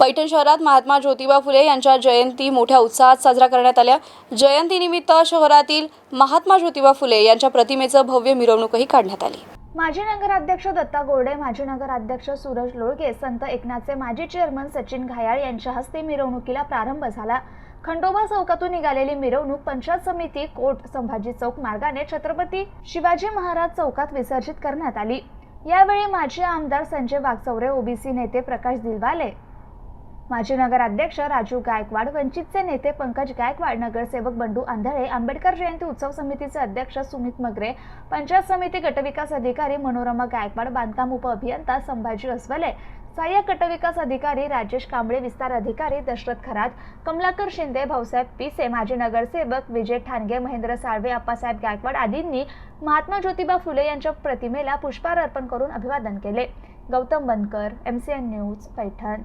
पैठण शहरात महात्मा ज्योतिबा फुले यांच्या जयंती मोठ्या उत्साहात साजरा करण्यात आल्या. जयंतीनिमित्त शहरातील महात्मा ज्योतिबा फुले यांच्या प्रतिमेचं भव्य मिरवणूकही काढण्यात आली. माजी नगराध्यक्ष दत्ता गोरडे माजी नगराध्यक्ष सूरज लोळगे संत एकनाथचे माजी चेअरमन सचिन घायाळ यांच्या हस्ते मिरवणुकीला प्रारंभ झाला. खंडोबा चौकातून निघालेली मिरवणूक पंचायत समिती कोर्ट संभाजी चौक मार्गाने छत्रपती शिवाजी महाराज चौकात विसर्जित करण्यात आली. यावेळी माजी आमदार संजय वागचौरे ओबीसी नेते प्रकाश दिलवाले माजी नगराध्यक्ष राजू गायकवाड वंचितचे नेते पंकज गायकवाड नगरसेवक बंडू आंधळे आंबेडकर जयंती उत्सव समितीचे अध्यक्ष सुमित मगरे पंचायत समिती गटविकास अधिकारी मनोरमा गायकवाड बांधकाम उपअभियंता संभाजी अस्वले सहाय्यक गटविकास अधिकारी राजेश कांबळे विस्तार अधिकारी दशरथ खरात कमलाकर शिंदे भाऊसाहेब पिसे माजी नगरसेवक विजय ठाणगे महेंद्र साळवे अप्पासाहेब गायकवाड आदींनी महात्मा ज्योतिबा फुले यांच्या प्रतिमेला पुष्पहार अर्पण करून अभिवादन केले. Gautam Bankar M C N news Paithan.